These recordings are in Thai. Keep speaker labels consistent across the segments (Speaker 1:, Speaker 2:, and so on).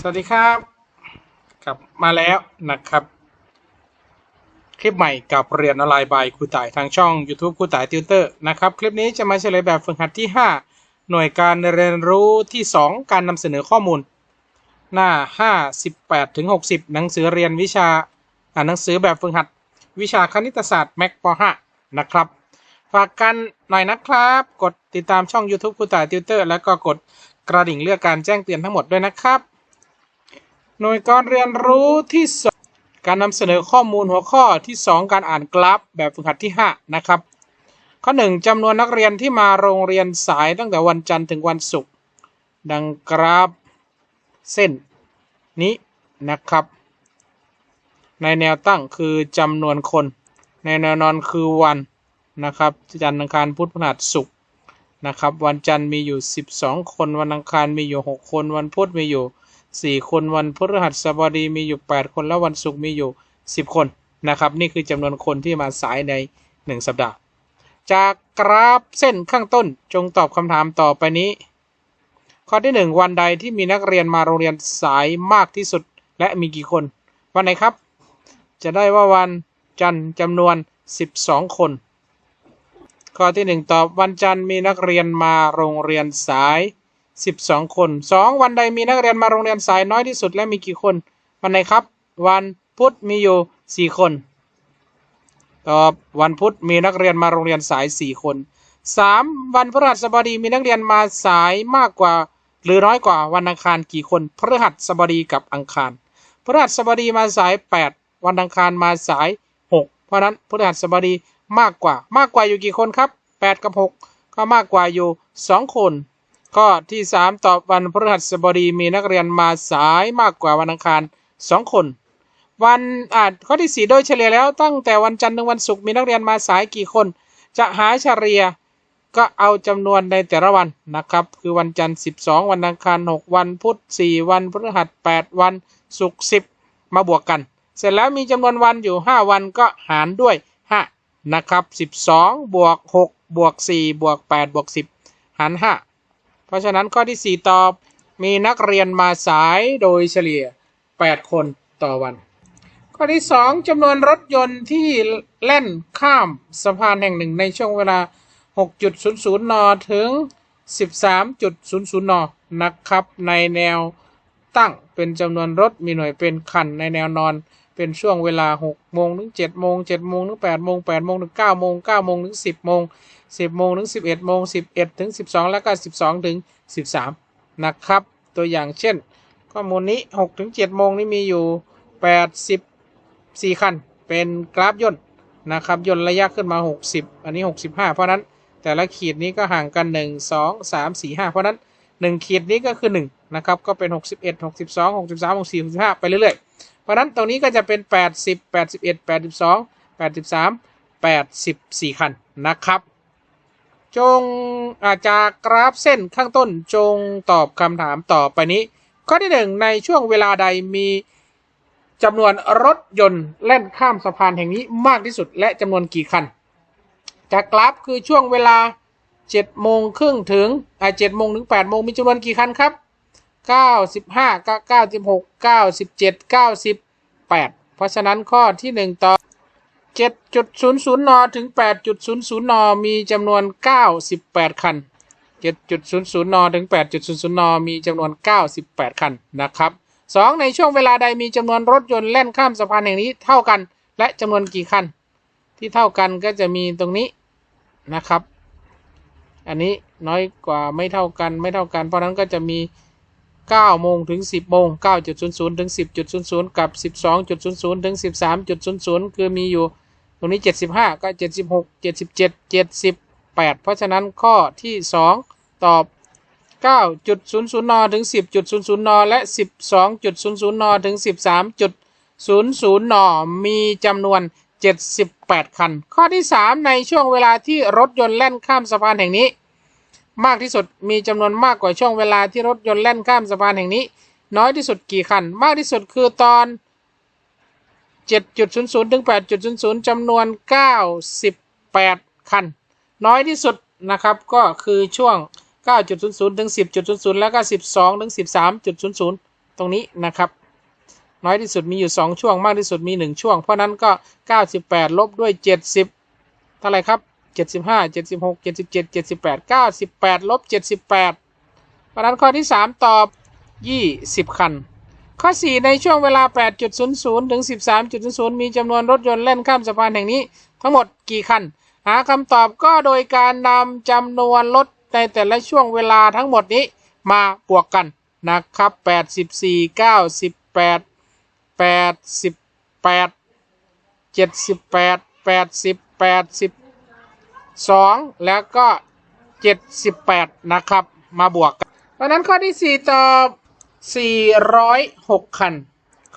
Speaker 1: สวัสดีครับกลับมาแล้วนะครับ คลิปใหม่กับเรียนออนไลน์บายครูต่ายทางช่อง YouTube ครูต่ายติวเตอร์นะครับ คลิปนี้จะมาเฉลยแบบฝึกหัดที่ 5 หน่วยการเรียนรู้ที่ 2 การนำเสนอข้อมูล หน้า 58ถึง60 หนังสือเรียนวิชาอ่านหนังสือแบบฝึกหัดวิชาคณิตศาสตร์แม็กป .5 นะครับฝากกันหน่อยนะครับ กดติดตามช่อง YouTube ครูต่ายติวเตอร์แล้วก็กดกระดิ่งเลือกการแจ้งเตือนทั้งหมดด้วยนะครับ หน่วยการเรียนรู้ที่สองการนำเสนอข้อมูลหัวข้อที่ 2 การอ่านกราฟแบบฝึกหัดที่ 5 นะครับ ข้อ 1จำนวนนักเรียนที่มาโรงเรียนสายตั้งแต่วันจันทร์ถึงวันศุกร์ดังกราฟเส้นนี้นะครับ ในแนวตั้งคือจำนวนคน ในแนวนอนคือวันนะครับจันทร์อังคารพุธพฤหัสศุกร์นะครับ วันจันทร์มีอยู่ 12 คนวันอังคารมีอยู่ 6 คนวันพุธมีอยู่ 4คนวันพฤหัสบดีมีอยู่8คนและวันศุกร์มีอยู่10คนนะครับ นี่คือจำนวนคนที่มาสายใน1สัปดาห์ จากกราฟเส้นข้างต้นจงตอบคำถามต่อไปนี้ ข้อที่1วันใดที่มีนักเรียนมาโรงเรียนสายมากที่สุดและมีกี่คน วันไหนครับ จะได้ว่าวันจันทร์จำนวน 12 คน ข้อที่ 1 ตอบวันจันทร์มีนักเรียนมาโรงเรียนสาย 12คน2วันใดมีนักเรียนมาโรงเรียนสายน้อยที่สุดและมีกี่คน วันไหนครับ วันพุธมีอยู่4คนตอบวันพุธมีนักเรียนมาโรงเรียนสาย4คน 3. วันพฤหัสบดีมีนักเรียนมาสายมากกว่า หรือน้อยกว่าวันอังคารกี่คนพฤหัสบดีกับอังคารพฤหัสบดีมาสาย8วันอังคารมาสาย6เพราะนั้นพฤหัสบดีมากกว่ามากกว่าอยู่กี่คนครับ8กับ6ก็มากกว่าอยู่2คน ข้อที่ 3 ตอบวันพฤหัสบดีมีนักเรียนมาสายมากกว่าวันอังคาร 2 คน วันอ่าข้อที่ 4 โดยเฉลี่ยแล้วตั้งแต่วันจันทร์ถึงวันศุกร์มีนักเรียนมาสายกี่คน จะหาเฉลี่ยก็เอาจำนวนในแต่ละวันนะครับ คือวันจันทร์12 วันอังคาร 6 วันพุธ4วันพฤหัส 8 วันศุกร์10 มาบวกกัน เสร็จแล้วมีจำนวนวันอยู่ 5 วันก็หารด้วย5นะครับ12บวก6บวก4บวก8บวก10 หาร 5 เพราะฉะนั้นข้อที่ 4 ตอบมีนักเรียนมาสายโดยเฉลี่ย 8 คนต่อวัน ข้อที่ 2จำนวนรถยนต์ที่เล่นข้ามสะพานแห่งหนึ่งในช่วงเวลา 6.00 น ถึง 13.00 น นะครับ ในแนวตั้งเป็นจำนวนรถมีหน่วยเป็นคันในแนวนอนเป็นช่วงเวลา6โมงถึง7โมง7โมงถึง8โมง8โมงถึง9โมง9โมงถึง10โมง 10 โมงถึง 11 โมง 11 ถึง 12 แล้วก็ 12 ถึง 13 นะครับ ตัวอย่างเช่น ข้อมูลนี้ 6 ถึง 7 โมงนี่มีอยู่ 84 คัน เป็นกราฟย่นนะครับย่นระยะขึ้นมา 60 อันนี้ 65 เพราะนั้นแต่ละขีดนี้ก็ห่างกัน 1 2 3 4 5 เพราะนั้น 1 ขีดนี้ก็คือ 1 นะครับ ก็เป็น 61 62 63 64 65 ไปเรื่อยๆ เพราะนั้นตรงนี้ก็จะเป็น 80 81 82 83 84 คันนะครับ จงอาจากกราฟเส้นข้างต้นจงตอบคำถามต่อไปนี้ ข้อที่1ในช่วงเวลาใดมีจำนวนรถยนต์เล่นข้ามสะพานแห่งนี้มากที่สุดและจำนวนกี่คัน จากกราฟคือช่วงเวลา7โมงครึ่งถึงอ่า7โมงถึง8โมงมีจำนวนกี่คันครับ 95 96 97 98 เพราะฉะนั้นข้อที่ 1 ต่อ 7.00 น ถึง 8.00 น มีจำนวน 98 คัน 7.00 น ถึง 8.00 น มีจำนวน 98 คัน นะครับ 2 ในช่วงเวลาใดมีจำนวนรถยนต์แล่นข้ามสะพานแห่งนี้เท่ากัน และจำนวนกี่คัน ที่เท่ากันก็จะมีตรงนี้นะครับ อันนี้น้อยกว่าไม่เท่ากันไม่เท่ากัน เพราะนั้นก็จะมี 9 โมงถึง 10 โมง 9.00 ถึง 10.00 กับ 12.00 ถึง 13.00 คือมีอยู่ ตรงนี้ 75 ก็ 76 77 78 เพราะฉะนั้นข้อที่ 2 ตอบ 9.00 น ถึง 10.00 น และ 12.00 น ถึง 13.00 น มีจำนวน 78 คัน ข้อที่ 3 ในช่วงเวลาที่รถยนต์แล่นข้ามสะพานแห่งนี้ มากที่สุดมีจำนวนมากกว่าช่วงเวลาที่รถยนต์แล่นข้ามสะพานแห่งนี้ น้อยที่สุดกี่คัน มากที่สุดคือตอน 7.00 ถึง 8.00 จำนวน 98 คัน น้อยที่สุดนะครับก็คือช่วง 9.00 ถึง 10.00 แล้วก็ 12 ถึง 13.00 ตรงนี้นะครับ น้อยที่สุดมีอยู่ 2 ช่วงมากที่สุดมี 1 ช่วง เพราะนั้นก็ 98 ลบด้วย 70 เท่าไหร่ครับ 75 76 77 78 98 ลบ 78 เพราะนั้นข้อที่ 3 ตอบ 20 คัน ข้อ 4 ในช่วงเวลา 8.00 ถึง 13.00 มีจำนวนรถยนต์เล่นข้ามสะพานแห่งนี้ ทั้งหมดกี่คัน หาคำตอบก็โดยการนำจำนวนรถในแต่ละช่วงเวลาทั้งหมดนี้มาบวกกันนะครับ 84 98 88 78 80 82 แล้วก็ 78 นะครับ มาบวกกัน เพราะฉะนั้นข้อที่ 4 ตอบ 406 คัน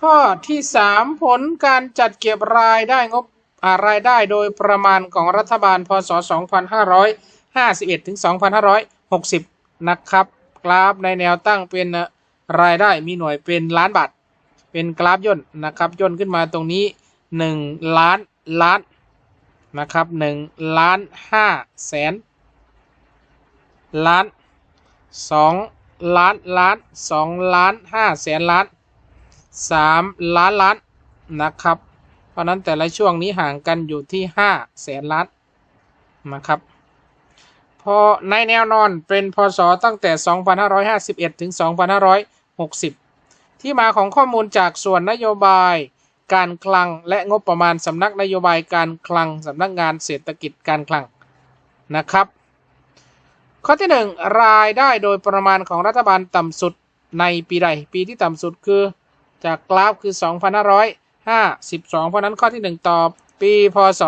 Speaker 1: ข้อที่ 3 ผลการจัดเก็บรายได้งบรายได้โดยประมาณของรัฐบาลพศ 2551 ถึง 2560 นะครับ กราฟในแนวตั้งเป็นรายได้มีหน่วยเป็นล้านบาท เป็นกราฟย่นนะครับย่นขึ้นมาตรงนี้ 1 ล้านล้านนะครับ1ล้าน5แสนล้าน2 ล้านล้าน2ล้าน5แสนล้าน3ล้านล้านนะครับ เพราะนั้นแต่ละช่วงนี้ห่างกันอยู่ที่5แสนล้านนะครับพอในแนวนอนเป็นพศตั้งแต่ 2551 ถึง 2560 ที่มาของข้อมูลจากส่วนนโยบายการคลังและงบประมาณสำนักนโยบายการคลังสำนักงานเศรษฐกิจการคลังนะครับ ข้อที่ 1 รายได้โดยประมาณของรัฐบาลต่ำสุดในปีใด ปีที่ต่ำสุดคือ จากกราฟคือ 2552 เพราะนั้นข้อที่ 1 ตอบ ปีพศ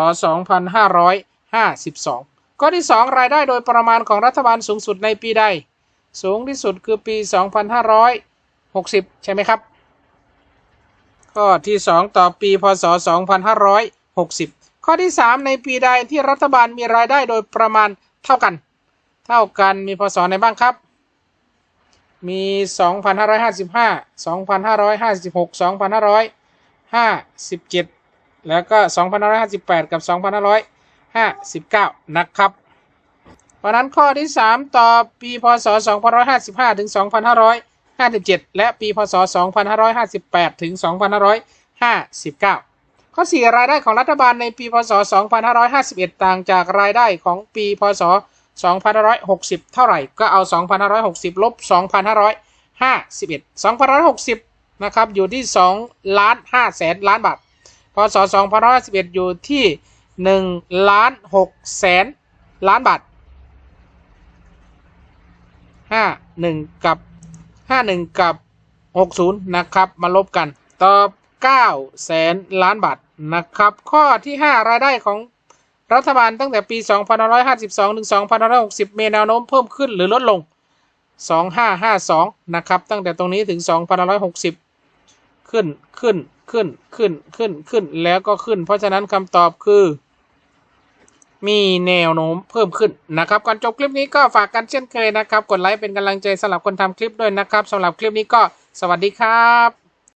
Speaker 1: 2552 ข้อที่ 2 รายได้โดยประมาณของรัฐบาลสูงสุดในปีใด สูงที่สุดคือปี 2560 ใช่ไหมครับ ข้อที่ 2 ต่อปี พศ 2560 ข้อที่ 3 ในปีใดที่รัฐบาลมีรายได้โดยประมาณเท่ากัน ท่ากันมีพศไหนบ้างครับ มี 2,555 2,556 2,557 แล้วก็ 2,558 กับ 2,559 นะครับ เพราะนั้นข้อที่ 3 ต่อปีพศ 2555 ถึง 2557 และปีพศ 2558 ถึง 2559ข้อ 4 รายได้ของรัฐบาลในปีพศ 2551 ต่างจากรายได้ของปีพศ 2560 เท่าไหร่ ก็เอา 2560 ลบ 2551 2560 นะครับ อยู่ที่2ล้าน5แสนล้านบาท พศ2551 อยู่ที่1ล้าน6แสนล้านบาท 51 กับ 51 กับ 60 นะครับ มาลบกัน ตอบ9แสนล้านบาทนะครับ ข้อที่ 5 รายได้ของ รัฐบาลตั้งแต่ปี 2552 ถึง 2560 มีแนวโน้มเพิ่มขึ้นหรือลดลง 2552 นะครับ ตั้งแต่ตรงนี้ถึง 2560 ขึ้น ขึ้น ขึ้น ขึ้น ขึ้น ขึ้น แล้วก็ขึ้น เพราะฉะนั้นคำตอบคือ มีแนวโน้มเพิ่มขึ้นนะครับ ก่อนจบคลิปนี้ก็ฝากกันเช่นเคยนะครับ กดไลค์เป็นกำลังใจสำหรับคนทำคลิปด้วยนะครับสำหรับคลิปนี้ก็สวัสดีครับ